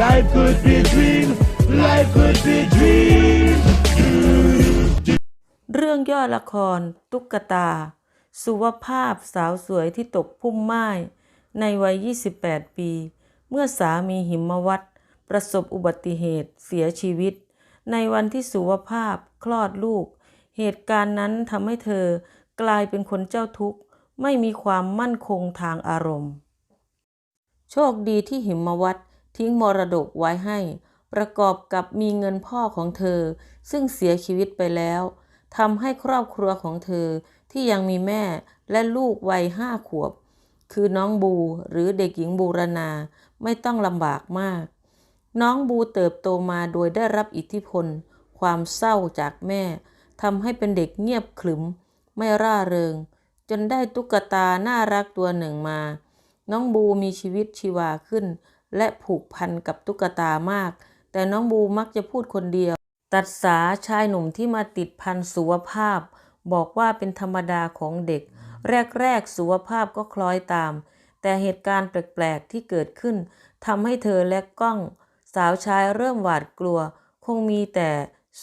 Life could be dream. Life could be dream. เรื่องย่อละคร ตุ๊กตา สุวภาพสาวสวยที่ตกพุ่มไม้ในวัย 28 ปี เมื่อสามีหิมวัตประสบอุบัติเหตุเสียชีวิต ในวันที่สุวภาพคลอดลูก เหตุการณ์นั้นทำให้เธอกลายเป็นคนเจ้าทุกข์ ไม่มีความมั่นคงทางอารมณ์ โชคดีที่หิมวัต ทิ้งมรดกไว้ให้ ประกอบกับมีเงินพ่อของเธอ ซึ่งเสียชีวิตไปแล้วทำให้ครอบครัวของเธอที่ยังมีแม่และลูกวัยห้าขวบ คือน้องบูหรือเด็กหญิงบูรณาไม่ต้องลำบากมาก น้องบูเติบโตมาโดยได้รับอิทธิพล ความเศร้าจากแม่ทำให้เป็นเด็กเงียบขรึม ไม่ร่าเริง จนได้ตุ๊กตาน่ารักตัวหนึ่งมา น้องบูมีชีวิตชีวาขึ้น และผูกพันกับตุ๊กตามาก แต่น้องบูมักจะพูดคนเดียว ตัดสาชายหนุ่มที่มาติดพันสุวภาพ บอกว่าเป็นธรรมดาของเด็ก แรกๆสุวภาพก็คล้อยตาม แต่เหตุการณ์แปลกๆที่เกิดขึ้นทำให้เธอและก้อง สาวชายเริ่มหวาดกลัว คงมีแต่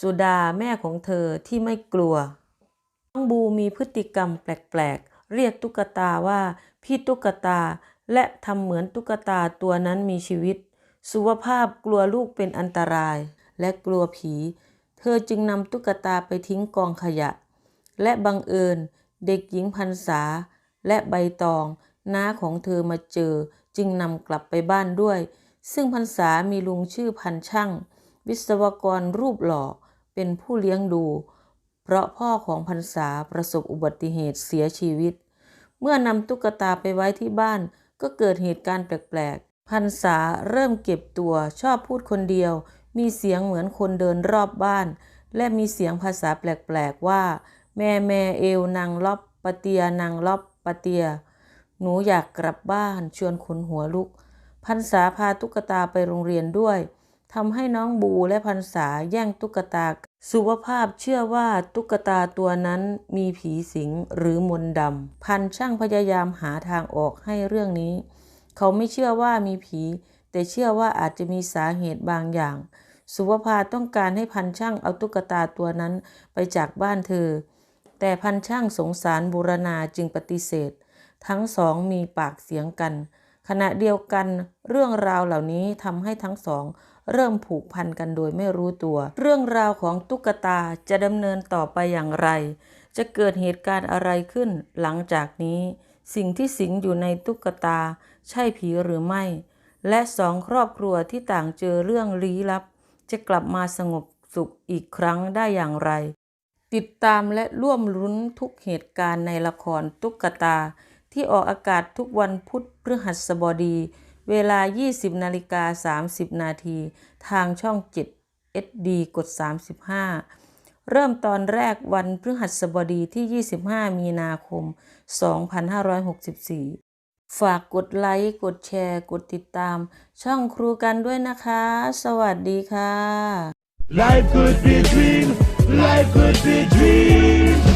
สุดาแม่ของเธอที่ไม่กลัวน้องบูมีพฤติกรรมแปลกๆ เรียกตุ๊กตาว่าพี่ตุ๊กตา และทำเหมือนตุ๊กตาตัวนั้นมีชีวิต สุวภาพกลัวลูกเป็นอันตราย และกลัวผี เธอจึงนำตุ๊กตาไปทิ้งกองขยะ และบังเอิญเด็กหญิงพันษา และใบตอง น้าของเธอมาเจอ จึงนำกลับไปบ้านด้วย ซึ่งพันษามีลุงชื่อพันช่าง วิศวกรรูปหล่อเป็นผู้เลี้ยงดู เพราะพ่อของพันษาประสบอุบัติเหตุเสียชีวิต เมื่อนำตุ๊กตาไปไว้ที่บ้าน ก็เกิดเหตุการณ์แปลกๆ พันษาเริ่มเก็บตัวชอบพูดคนเดียว มีเสียงเหมือนคนเดินรอบบ้าน และมีเสียงภาษาแปลกๆว่า แม่แม่เอวนางล็อบปะเตียนางล็อบปะเตีย หนูอยากกลับบ้านชวนขนหัวลุก พันษาพาตุ๊กตาไปโรงเรียนด้วยทำให้น้องบูและพันษาแย่งตุ๊กตา สุวภาพเชื่อว่าตุ๊กตาตัวนั้นมีผีสิงหรือมนต์ดำ พันช่างพยายามหาทางออกให้เรื่องนี้ เขาไม่เชื่อว่ามีผี แต่เชื่อว่าอาจจะมีสาเหตุบางอย่าง สุวภาต้องการให้พันช่างเอาตุ๊กตาตัวนั้นไปจากบ้านเธอ แต่พันช่างสงสารบูรณาจึงปฏิเสธ ทั้งสองมีปากเสียงกัน ขณะเดียวกันเรื่องราวเหล่านี้ทำให้ทั้งสอง เริ่มผูกพันกันโดยไม่รู้ตัว เรื่องราวของตุ๊กตาจะดำเนินต่อไปอย่างไร จะเกิดเหตุการณ์อะไรขึ้นหลังจากนี้ สิ่งที่สิงอยู่ในตุ๊กตา ใช่ผีหรือไม่ และสองครอบครัวที่ต่างเจอเรื่องลี้ลับ จะกลับมาสงบสุขอีกครั้งได้อย่างไร ติดตามและร่วมลุ้นทุกเหตุการณ์ในละครตุ๊กตา ที่ออกอากาศทุกวันพุธพฤหัสบดี เวลา 20นาฬิกา30 นาที ทางช่อง 7 SD กด 35 เริ่มตอนแรกวันพฤหัสบดีที่ 25 มีนาคม 2564 ฝากกดไลค์ กดแชร์ กดติดตาม ช่องครูกันด้วยนะคะ สวัสดีค่ะ Life could be dream. Life could be dream.